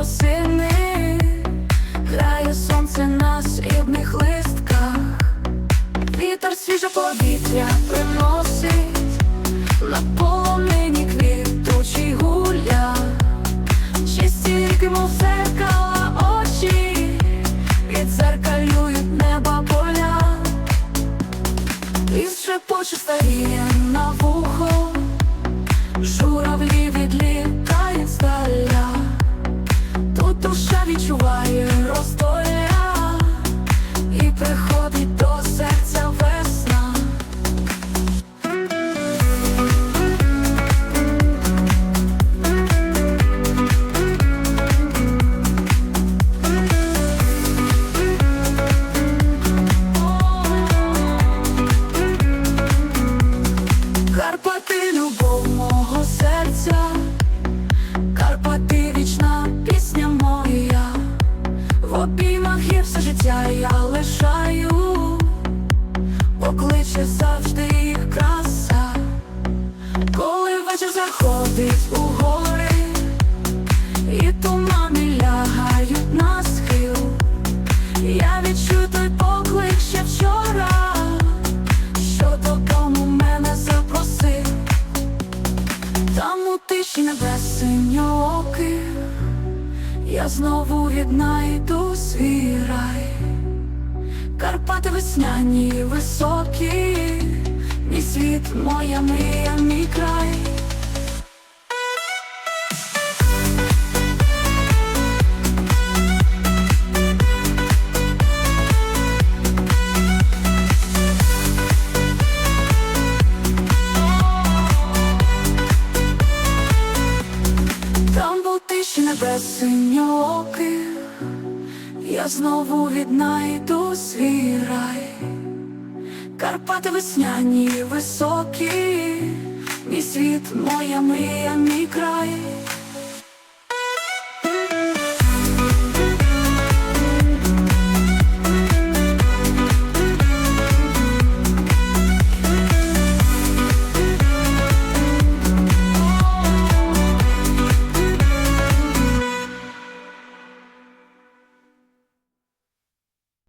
осени, грає сонце на срібних листках, вітер свіже повітря приносить. На полонині квітучий гуля, чисті ріки, мов зеркала очі, відзеркалюють неба поля. Ліс шепоче старіє відчуває заходить у гори, і тумани лягають на схил, я відчую той поклик ще вчора що додому мене запросив, там у тиші небес синьооких я знову віднайду свій рай, Карпати весняні високі, мій світ, моя мрія, мій край. Небес синьооких я знову віднайду свій рай, Карпати весняні високі, мій світ, моя мрія, мій край.